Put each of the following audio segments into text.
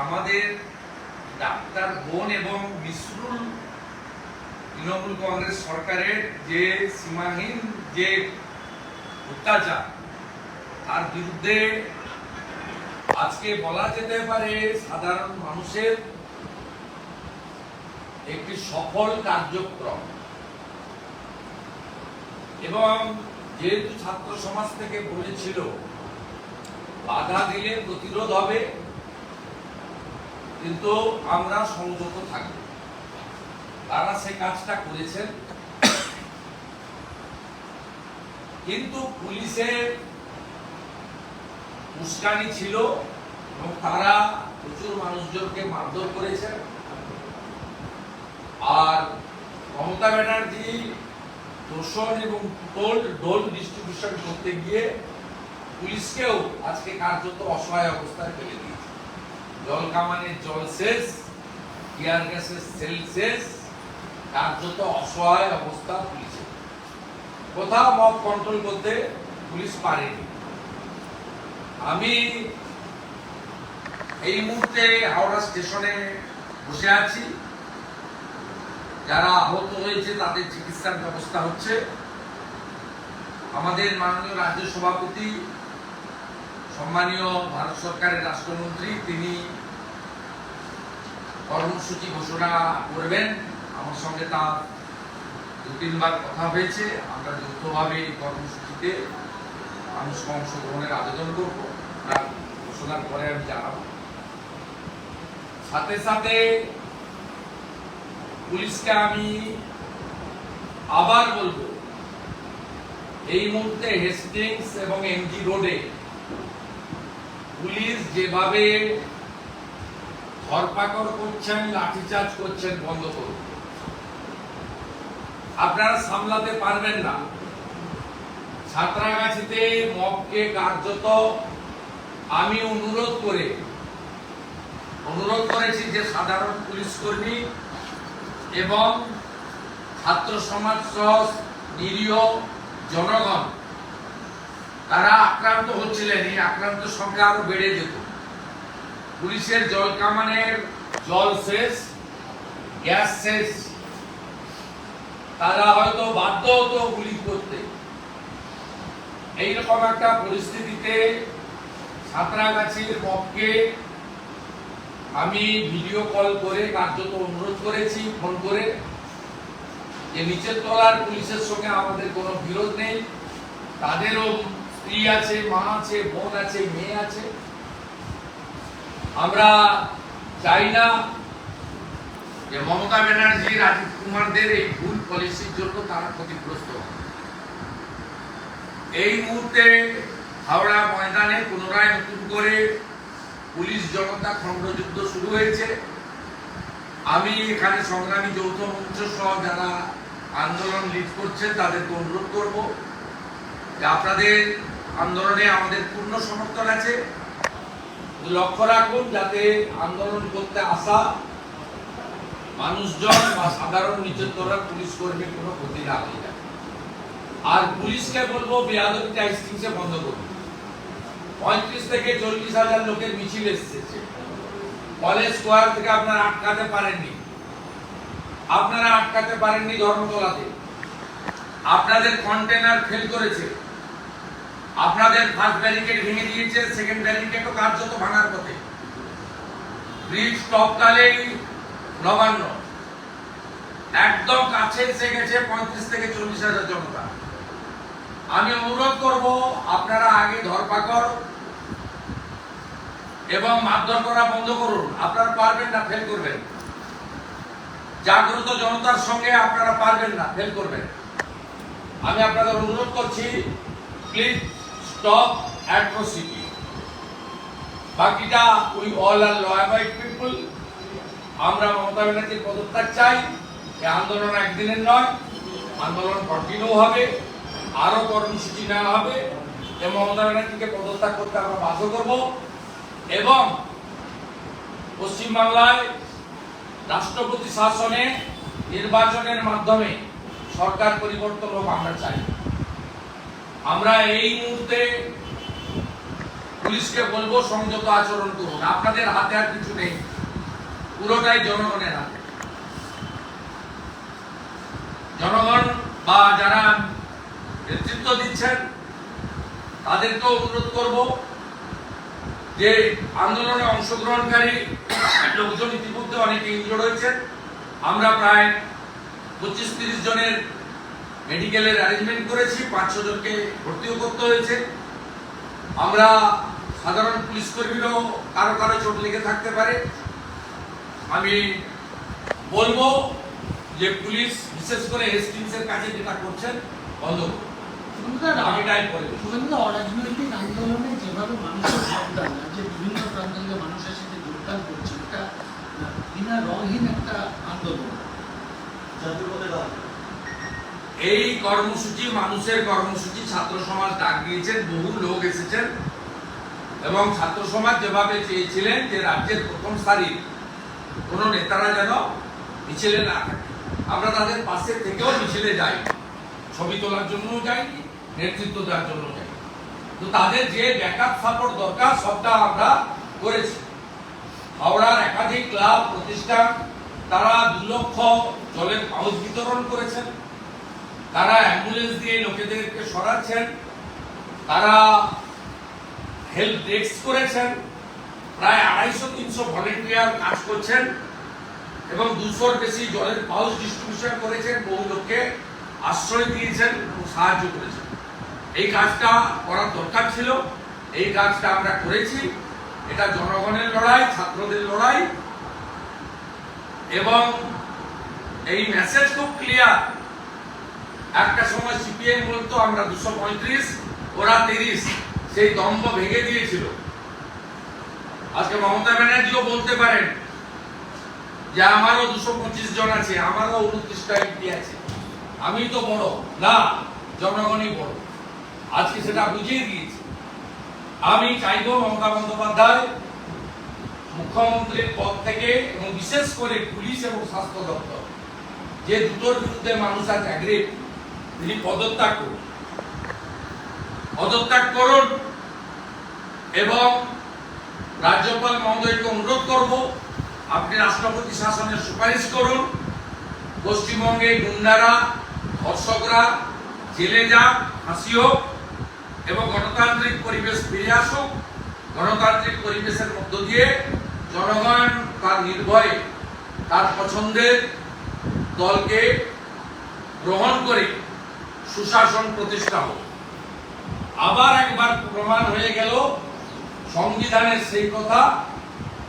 আমাদের ডাক্তার বোন এবং মিসরুল তৃণমূল কংগ্রেস সরকারের যে সীমাহীন যে অত্যাচার, তার বিরুদ্ধে আজকে বলা যেতে পারে সাধারণ মানুষের একটি সফল কার্যক্রম। এবং যেহেতু ছাত্র সমাজ থেকে বলেছিল, বাধা দিলে প্রতিরোধ হবে, কিন্তু আমরা সংযত থাকব তারা সে কাজটা করেছেন। কিন্তু পুলিশের উস্কানি ছিল এবং তারা প্রচুর মানুষজনকে মারধর করেছেন। আর মমতা ব্যানার্জি দোষণ এবং ডোল ডিস্ট্রিবিউশন করতে গিয়ে পুলিশকেও আজকে কার্যত অসহায় অবস্থায় ফেলে দিয়েছে। জল কামানের জল শেষ টিয়ার গ্যাসের সেল শেষ কার্যত অসহায় অবস্থা পুলিশের। কোথাও মব কন্ট্রোল করতে পুলিশ পারেনি। আমি এই মুহূর্তে হাওড়া স্টেশনে বসে আছি। যারা আহত হয়েছে, তাদের চিকিৎসার ব্যবস্থা হচ্ছে। আমাদের মাননীয় রাজ্য সভাপতি, সম্মানীয় ভারত সরকারের রাষ্ট্রমন্ত্রী, তিনি কর্মসূচি ঘোষণা করবেন। আমার সঙ্গে তার দু তিনবার কথা হয়েছে। আমরা যৌথভাবে এই কর্মসূচিতে মানুষকে অংশগ্রহণের আবেদন করব। ঘোষণার পরে আমি জানাব। সাথে সাথে পুলিশকে আমি আবার বলব, এই মুহূর্তে হেস্টিংস এবং এমজি রোডে পুলিশ যেভাবে ধরপাকড় করছেন, লাঠিচার্জ করছেন, বন্ধ করুন। আপনারা সামলাতে পারবেন না। ছাত্রাগাছিতে মবকে কার্যত আমি অনুরোধ করে, অনুরোধ করেছি যে সাধারণ পুলিশ কর্মী এবং ছাত্র সমাজ সহ নিরীহ জনগণ, তারা আক্রান্ত হচ্ছিলেন। এই আক্রান্ত সংখ্যা আরও বেড়ে যেত। পুলিশের জল কামানের জল শেষ গ্যাস শেষ তারা হয়তো বাধ্য হতো গুলি করতে। এইরকম একটা পরিস্থিতিতে সাঁতরাগাছির পক্ষে আমি ভিডিও কল করে কার্যত অনুরোধ করেছি, ফোন করে যে নিচের তলার পুলিশের সঙ্গে আমাদের কোনো বিরোধ নেই। তাদেরও স্ত্রী আছে, মা আছে, বোন আছে, মেয়ে আছে। আমরা চাই না যে মমতা ব্যানার্জি, রাজীব কুমারদের এই ভুল পলিসির জন্য তারা ক্ষতিগ্রস্ত এই মুহূর্তে হাওড়া ময়দানে পুনরায় নতুন করে পুলিশ জনতা খণ্ডযুদ্ধ শুরু হয়েছে। আমি এখানে সংগ্রামী যৌথ মঞ্চ সহ যারা আন্দোলন লিড করছেন, তাদেরকে অনুরোধ করব যে আপনাদের আন্দোলনে আমাদের পূর্ণ সমর্থন আছে। লক্ষ্য রাখুন, যাতে আন্দোলন করতে আসা মানুষজন বা সাধারণ নিচের তলা পুলিশ কর্মীর কোনো ক্ষতি না হয়ে যায় আর পুলিশকে বলব বেয়াদবিটা স্টিংসে বন্ধ করুন। পঁয়ত্রিশ থেকে চল্লিশ হাজার লোকের মিছিল এসেছে। কলেজ স্কোয়ার থেকে আপনারা আটকাতে পারেননি। আপনারা আটকাতে পারেননি ধর্মতলাতে। আপনাদের কন্টেনার ফেল করেছে। আপনাদের ফার্স্ট ব্যারিকেড ভেঙে দিয়েছে সেকেন্ড ব্যারিকেডও কার্যত ভাঙার পথে। ব্রিজ টপকালেই নবান্ন। একদম কাছে এসে গেছে পঁয়ত্রিশ থেকে চল্লিশ হাজার জনতা। আমি অনুরোধ করব, আপনারা আগে ধরপাকড় এবং মারধর করা বন্ধ করুন। আপনারা পারবেন না ফেল করবেন। জাগ্রত জনতার সঙ্গে আপনারা পারবেন না ফেল করবেন। আমি আপনাদের অনুরোধ করছি প্লিজ স্টপ অ্যাট্রোসিটি বাকিটা we all are law abide people আমরা মমতা ব্যানার্জির পদত্যাগ চাই। এই আন্দোলন একদিনের নয়, আন্দোলন কন্টিনিউ হবে। আরও কর্মসূচি নেওয়া হবে। এবং মমতা ব্যানার্জিকে পদত্যাগ করতে আমরা বাধ্য করব। এবং পশ্চিমবাংলায় রাষ্ট্রপতি শাসনে নির্বাচনের মাধ্যমে সরকার পরিবর্তন হোক আমরা চাই। আমরা এই মুহূর্তে পুলিশকে বলব, সংযত আচরণ করুন। আপনাদের হাতে আর কিছু নেই। পুরোটাই জনগণের হাতে। জনগণ বা যারা নেতৃত্ব দিচ্ছেন, তাদেরকেও অনুরোধ করব যে আন্দোলনে অংশগ্রহণকারী লোকজন ইতিমধ্যে অনেকে ইনজোর্ড হয়েছেন আমরা প্রায় পঁচিশ তিরিশ জনের মেডিকেলের অ্যারেঞ্জমেন্ট করেছি, পাঁচশো জনকে ভর্তিও করতে হয়েছে। আমরা সাধারণ পুলিশ কর্মীরাও কারও কারও চোট লেগে থাকতে পারে। আমি বলব যে পুলিশ বিশেষ করে হেস্টিংসের কাছে যেটা করছেন, বন্ধ করুন। অরাজনৈতিক আন্দোলনে যেভাবে মানুষের যোগদান যে বিভিন্ন প্রান্ত থেকে মানুষ এসে যে যোগদান করছে এটা আহ, বিনা রঙহীন একটা আন্দোলন। এই কর্মসূচি মানুষের কর্মসূচি ছাত্র সমাজ ডাক দিয়েছেন বহু লোক এসেছেন। এবং ছাত্র সমাজ যেভাবে চেয়েছিলেন যে রাজ্যের প্রথম সারির কোনো নেতারা যেন মিছিলে না থাকে। আমরা তাদের পাশে থেকেও মিছিলে যাই। ছবি তোলার জন্যও যাইনি নেতৃত্ব দেওয়ার জন্য তো তাদের যে ব্যাকআপ সাপোর্ট দরকার, সবটা আমরা করেছি। হাওড়ার একাধিক ক্লাব প্রতিষ্ঠান, তারা দু লক্ষ জলের পাউচ বিতরণ করেছেন। তারা অ্যাম্বুলেন্স দিয়ে লোকেদেরকে সরাচ্ছেন। তারা হেল্প ডেস্ক করেছেন। প্রায় আড়াইশো, তিনশো ভলেন্টিয়ার কাজ করছেন এবং দুশোর বেশি জলের পাউচ ডিস্ট্রিবিউশন করেছেন। বহু লোককে আশ্রয় দিয়েছেন এবং সাহায্য করেছেন। এই কাজটা করার দরকার ছিল। এই কাজটা আমরা করেছি। এটা জনগণের লড়াই, ছাত্রদের লড়াই। এবং এই মেসেজ খুব ক্লিয়ার একটা সময় সিপিএম বলতো, আমরা দুশো পঁয়ত্রিশ, ওরা তিরিশ। সেই দম্ভ ভেঙে দিয়েছিল। আজকে মমতা ব্যানার্জিও বলতে পারেন যে, আমারও দুশো পঁচিশ জন আছে, আমারও উনত্রিশটা এমপি আছে। আমি তো বড়। না, জনগণই বড়। আজকে সেটা বুঝিয়ে দিয়েছি। আমি চাইব মমতা বন্দ্যোপাধ্যায় মুখ্যমন্ত্রীর পদ থেকে এবং বিশেষ করে পুলিশ এবং স্বাস্থ্য দপ্তর, যে দুটোর বিরুদ্ধে মানুষ আজ অ্যাগ্রিভ তিনি পদত্যাগ করুন। পদত্যাগ করুন এবং রাজ্যপাল মহোদয়কে অনুরোধ করব, আপনি রাষ্ট্রপতি শাসনের সুপারিশ করুন। পশ্চিমবঙ্গে গুন্ডারা, ধর্ষকরা, জেলে যাক, ফাঁসি হোক এবং গণতান্ত্রিক পরিবেশ ফিরে আসুক, গণতান্ত্রিক পরিবেশের মধ্য দিয়ে জনগণ তার নির্ভয়ে, তার পছন্দের দলকে গ্রহণ করে সুশাসন প্রতিষ্ঠা হোক। আবার একবার প্রমাণ হয়ে গেল, সংবিধানের সেই কথা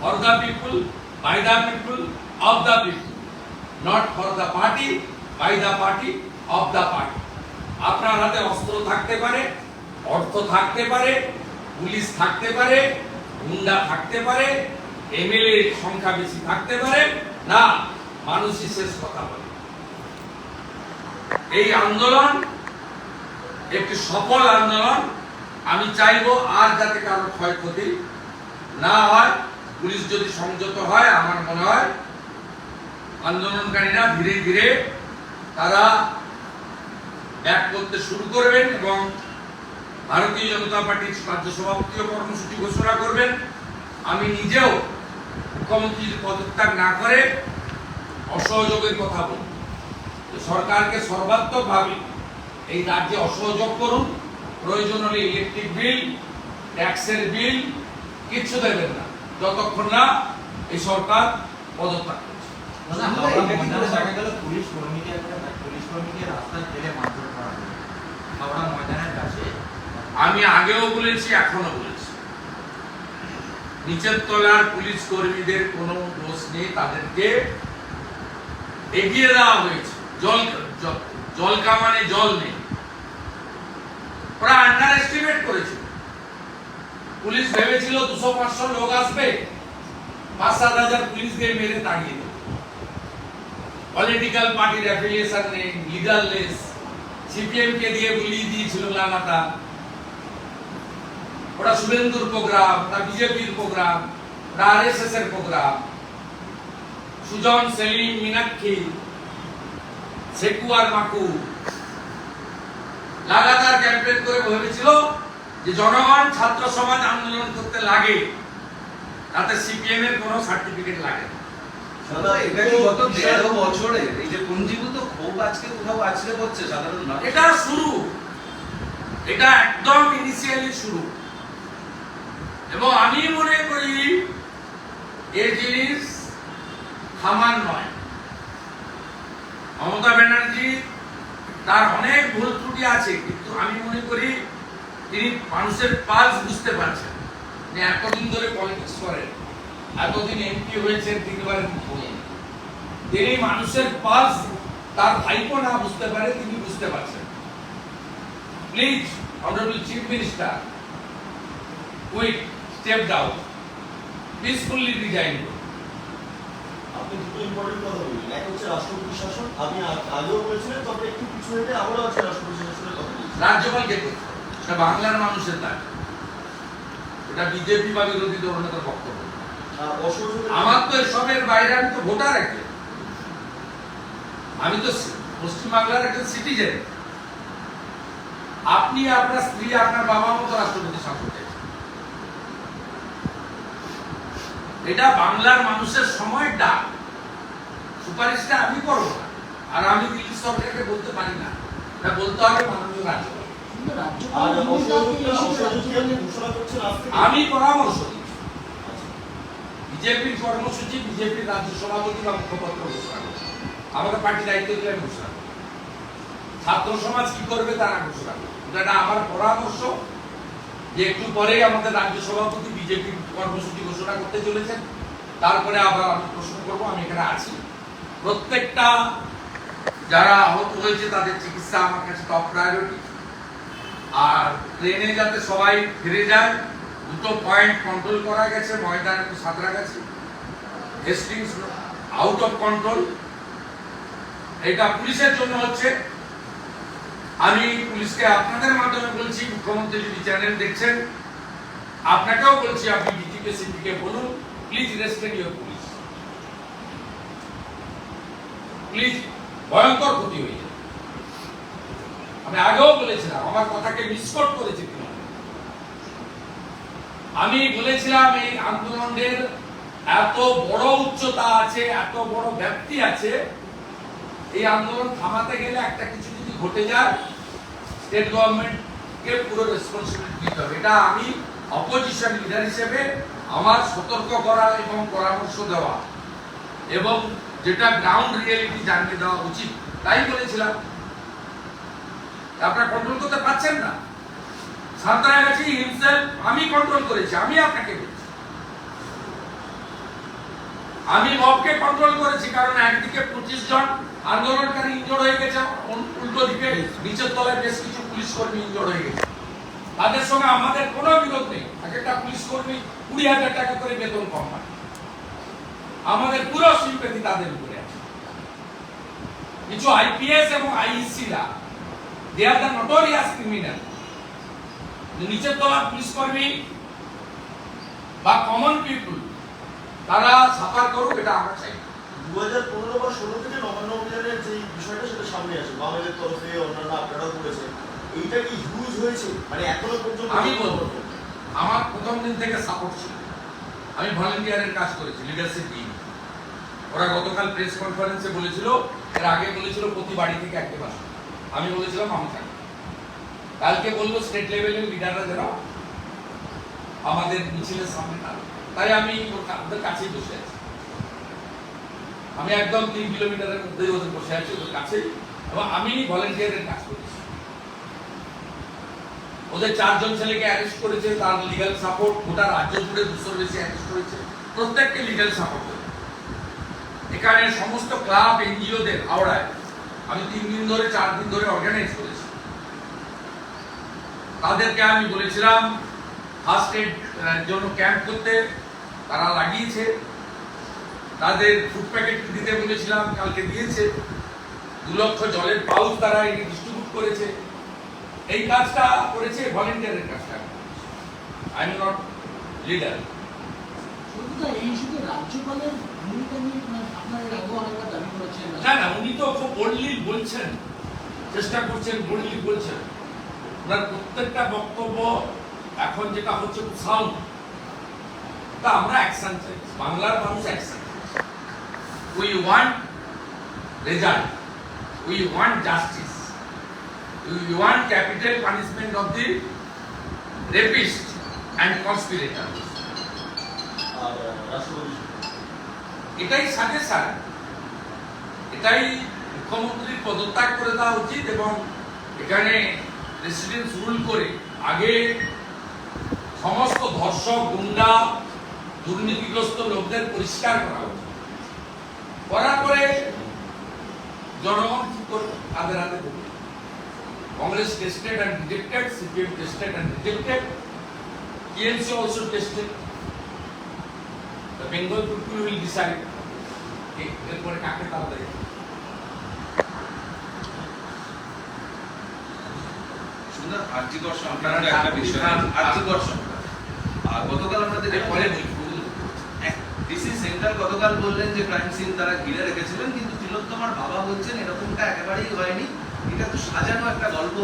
for the people by the people of the people not for the party by the party of the party আপনার হাতে অস্ত্র থাকতে পারে অর্থ থাকতে পারে, পুলিশ থাকতে পারে, গুন্ডা থাকতে পারে, এমএলএ সংখ্যা বেশি থাকতে পারে, না, মানুষই শেষ কথা বলে। এই আন্দোলন একটি সফল আন্দোলন। আমি চাইব আর যাতে কারও ক্ষয়ক্ষতি না হয়, পুলিশ যদি সংযত হয়, আমার মনে হয় আন্দোলনকারীরা ধীরে ধীরে তারা ব্যাক করতে শুরু করবেন এবং ভারতীয় জনতা পার্টির রাজ্য সভাপতিও কর্মসূচি ঘোষণা করবেন। আমি নিজেও মুখ্যমন্ত্রীর পদত্যাগ না করে অসহযোগের কথা বলব। সরকারকে সর্বাত্মকভাবে এই রাজ্যে অসহযোগ করুন প্রয়োজন হলে ইলেকট্রিক বিল ট্যাক্সের বিল কিচ্ছু দেবেন না। যতক্ষণ না এই সরকার পদত্যাগ করছে। পুলিশ কর্মীকে পুলিশ কর্মীকে রাস্তায় ফেলে মারধর করা। হাওড়া ময়দানের কাছে আমি আগেও বলেছি এখনও বলেছি। নিচের তলার পুলিশ কর্মীদের কোনো দোষ নেই, তাদেরকে এগিয়ে দেওয়া হয়েছে। জল জল কামানে জল নেই। ওরা আন্ডার এস্টিমেট করেছিল পুলিশ ভেবেছিল দুশো পাঁচশো লোক আসবে, পাঁচ সাত হাজার পুলিশ দিয়ে মেরে তাড়িয়ে দেবে। পলিটিক্যাল পার্টির অ্যাফিলিয়েশন নেই লিডারলেস সিপিএম কে দিয়ে বুলিয়ে দিয়েছিল লাগাতার। ওটা শুভেন্দুর প্রোগ্রাম ওটা বিজেপির প্রোগ্রাম ওটা আরএসএস এর প্রোগ্রাম। সুজন সেলিম মীনাক্ষী সেকু আর মাকু লাগাতার ক্যাম্পেইন করে ভেবেছিল যে জনগণ ছাত্র সমাজ আন্দোলন করতে লাগে তাতে সিপিএম এর কোনো সার্টিফিকেট লাগে না। দাদা এটা কি গত দেড় বছরে এই যে পুঞ্জীভূত ক্ষোভ আজকে কোথাও আছড়ে পড়ছে সাধারণ মানুষ? এটা শুরু। এটা একদম ইনিশিয়ালি শুরু। এবং আমি মনে করি এই জিনিস থামার নয়। মমতা ব্যানার্জি তার অনেক ভুল ত্রুটি আছে, কিন্তু আমি মনে করি তিনি মানুষের পালস বুঝতে পারছেন যে এতদিন ধরে পলিটিক্স করেন এতদিন এমপি হয়েছেন তিনবার তিনি মানুষের পালস তার ভাইপো না বুঝতে পারে, তিনি বুঝতে পারছেন। Please honourable chief minister quick step down peacefully resign আপনি দুটো ইম্পর্টেন্ট কথা বললেন। এক হচ্ছে রাষ্ট্রপতি শাসন আপনি আগেও বলেছিলেন তবে একটু পিছু হেঁটে আবারও আছে রাষ্ট্রপতি শাসনের কথা বলছি। রাজ্যপালকে করতে সেটা বাংলার মানুষের দাবি এটা বিজেপি বা বিরোধী দলনেতার বক্তব্য। আমার তো এসবের বাইরে আমি তো ভোটার একজন। আমি তো পশ্চিমবাংলার একজন সিটিজেন আপনি আপনার স্ত্রী আপনার বাবা মতো রাষ্ট্রপতি শাসন এটা বাংলার মানুষের সময় ডাক। সুপারিশটা আমি করব না। আর আমি দিল্লি সরকারকে বলতে পারি না। এটা বলতে হবে মাননীয় রাজ্যপাল। আমি পরামর্শ। বিজেপির কর্মসূচি, বিজেপির রাজ্য সভাপতি বা মুখপাত্র ঘোষণা করছে। আমাকে পার্টি দায়িত্ব দিলে ঘোষণা ছাত্র সমাজ কি করবে তারা ঘোষণা এটা আমার পরামর্শ। যে একটু পরেই আমাদের রাজ্য সভাপতি বিজেপি কর্মসূচি ঘোষণা করতে চলেছেন। তারপরে আবার আমি প্রশ্ন করব, আমি এখানে আছি। প্রত্যেকটা যারা আহত হয়েছে তাদের চিকিৎসা আমার কাছে টপ প্রায়োরিটি আর ট্রেনে যাতে সবাই ফিরে যায়, দুটো পয়েন্ট কন্ট্রোল করা গেছে, ময়দান এবং Santragachi Hastings out of control এটা পুলিশের জন্য হচ্ছে। আমি পুলিশকে আপনাদের মাধ্যমে বলছি, মুখ্যমন্ত্রী যদি চ্যানেল দেখছেন, আপনাকেও বলছি, আপনি ডিজিপি সিপিকে বলুন please rested your police please ভয়ঙ্কর ক্ষতি হয়ে যাবে আমি আগেও বলেছিলাম, আমার কথাকে মিসকোট করেছে। আমি বলেছিলাম, এই আন্দোলনের এত বড় উচ্চতা আছে, এত বড় ব্যাপ্তি আছে, এই আন্দোলন থামাতে গেলে একটা কিছু ঘটে যায় স্টেট গভর্নমেন্টকে পুরো রেসপন্সিবিলিটি নিতে হবে। এটা আমি অপোজিশন লিডার হিসেবে আমার সতর্ক করা এবং পরামর্শ দেওয়া। এবং যেটা গ্রাউন্ড রিয়েলিটি জানিয়ে দেওয়া উচিত, তাই বলেছিলাম। আপনারা কন্ট্রোল করতে পারছেন না। সাঁতরাগাছি হিমসেলফ আমি কন্ট্রোল করেছি, আমি আপনাকে আমি মবকে কন্ট্রোল করেছি, কারণ একদিকে পঁচিশ জন আন্দোলনকারী ইনজোর হয়ে গেছে উল্টো নিচের তলায় বেশ কিছু পুলিশ কর্মী ইনজোর হয়ে গেছে। তাদের সঙ্গে আমাদের কোনো বিরোধ নেই। এক একটা পুলিশ কর্মী কুড়ি হাজার টাকা করে বেতন কম পায় আমাদের পুরো তাদের উপরে আছে। কিছু আইপিএস এবং আইইসিরা দে আর দ্য ক্রিমিনাল নিচের তলার পুলিশ কর্মী বা কমন পিপুল তারা সাফার করুক, এটা আমরা চাই। দু হাজার পনেরো বা ষোলো থেকে নবান্ন অভিযানের যে বিষয়টা সেটা সামনে আসে বামেদের তরফে অন্যান্য আপনারাও করেছেন এইটা কি হিউজ হয়েছে? মানে এখনও পর্যন্ত আমি বলব আমার প্রথম দিন থেকে সাপোর্ট ছিল। আমি ভলেন্টিয়ারের কাজ করেছি লিডারশিপ টিম ওরা গতকাল প্রেস কনফারেন্সে বলেছিল এর আগে বলেছিল প্রতি বাড়ি থেকে একটা বাস আমি বলেছিলাম আমি থাকি কালকে বলল স্টেট লেভেলের লিডাররা যারা আমাদের মিছিলের সামনে না তাই আমি ওদের কাছেই বসে আছি। আমি একদম তিন কিলোমিটারের মধ্যেই ওদের বসে আছি, ওদের কাছেই। এবং আমি ভলেন্টিয়ারের কাজ করেছি। ওদের চারজন ছেলেকে অ্যারেস্ট করেছে, তার লিগ্যাল সাপোর্ট গোটা রাজ্য জুড়ে দুশোর বেশি অ্যারেস্ট করেছে। প্রত্যেককে লিগ্যাল সাপোর্ট এখানে সমস্ত ক্লাব এনজিওদের হাওড়ায়। আমি তিন দিন ধরে, চার দিন ধরে অর্গানাইজ করেছি। তাদেরকে আমি বলেছিলাম ফার্স্ট এড জন্য ক্যাম্প করতে। তারা লাগিয়েছে। তাদের ফুড প্যাকেট দিতে বলেছিলাম কালকে দিয়েছে। দু লক্ষ জলের পাউচ তারা ডিস্ট্রিবিউট করেছে। এই কাজটা করেছে ভলেন্টিয়ারের কাজটা। আই এম নট লিডার না না? উনি তো খুব বোল্ডলি বলছেন। চেষ্টা করছেন বোল্ডলি বলছেন। ওনার প্রত্যেকটা বক্তব্য এখন যেটা হচ্ছে সাউন্ড তা আমরা অ্যাকশন চাই। বাংলার মানুষ action we want result we want justice we want capital punishment of the rapist and conspirator এটাই সাজেশন এটাই মুখ্যমন্ত্রীর পদত্যাগ করে দেওয়া উচিত এবং এখানে প্রেসিডেন্ট রুল করে আগে সমস্ত ধর্ষক গুন্ডা দুর্নীতিগ্রস্ত লোকদের পরিষ্কার করা উচিত। করার পরে জনগণ কি করবে? তাদের হাতে দেবে Congress tested and rejected CPM tested and rejected TMC also tested people will decide এ- এরপরে কাকে তারা দেয় সুন্দর আর্থিকর আপনারা সংক্রান্ত একটা বিষয় খান। আর্থিকর আর গতকাল আমরা দেখলাম এরপরে বলব ডিসি সেন্টার গতকাল বললেন যে ক্রাইম সিন তারা ঘিরে রেখেছিলেন, কিন্তু তিলোত্তমার বাবা বলছেন এরকমটা একেবারেই হয়নি। এটা তো সাজানো একটা গল্প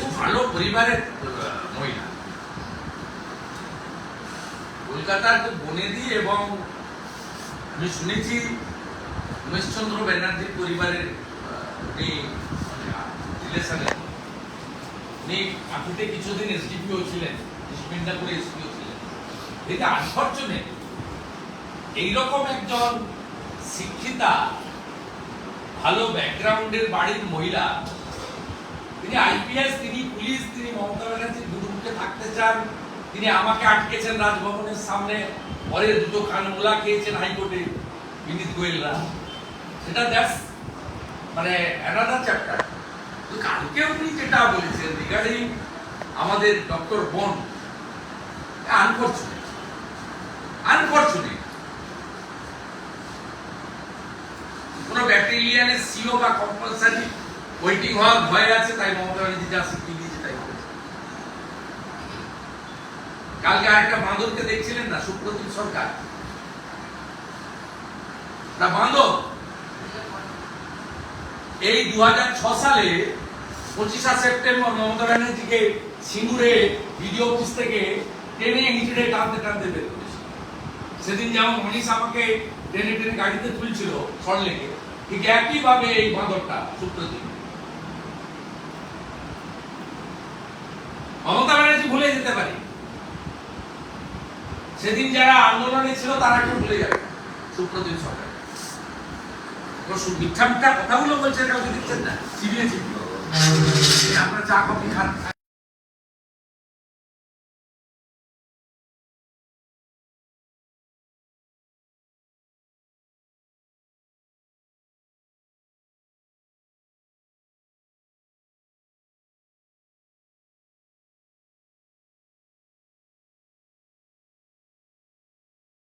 খুব ভালো পরিবারের মহিলা। কলকাতার খুব বনেদি এবং আমি শুনেছি উমেশচন্দ্র ব্যানার্জির পরিবারের উনি রিলেশনের উনি কাকুতে কিছুদিন এসডিপিও ছিলেন মিদনাপুরে এসপিও ছিলেন। এটা আনফর্চুনেট এইরকম একজন শিক্ষিতা, ভালো ব্যাকগ্রাউন্ডের বাড়ির মহিলা, তিনি আইপিএস তিনি পুলিশ, তিনি মমতা ব্যানার্জির গুরুমুখে থাকতে চান। তিনি আমাকে আটকেছেন রাজভবনের সামনে, পরে দুটো কানমুলা খেয়েছেন হাইকোর্টে বিনীত গোয়েলরা। সেটা দ্যাটস মানে অ্যানাদার চ্যাপ্টার তো কালকে উনি যেটা বলেছেন রিগার্ডিং আমাদের ডক্টর বোন আনফর্চুনেট আনফর্চুনেট কোন ব্যাটালিয়ানের সিও বা কম্পালসারি ওয়েটিং হওয়ার ভয় আছে, তাই মমতা ব্যানার্জি যা শিখিয়ে দিয়েছে তাই। কালকে আরেকটা বাঁদরকে দেখছিলেন না, সুপ্রতিম সরকার? বাঁদর? এই দু সালে পঁচিশা সেপ্টেম্বর মমতা ব্যানার্জিকে সিঙ্গুরে ভিডিও অফিস থেকে টেনে টানতে টানতে বের সেদিন যেমন মনীষ আমাকে টেনে টেনে গাড়িতে তুলছিল সরলেকে ঠিক এই বাঁদরটা মমতা ব্যানার্জি ভুলে যেতে পারে। সেদিন যারা আন্দোলনে ছিল, তারা কেউ ভুলে যাবে সুপ্রতিম সরকার। মিথ্যা মিথ্যা কথাগুলো বলছে কাউকে দিচ্ছেন না। চিবিয়ে আপনারা চা কফি খান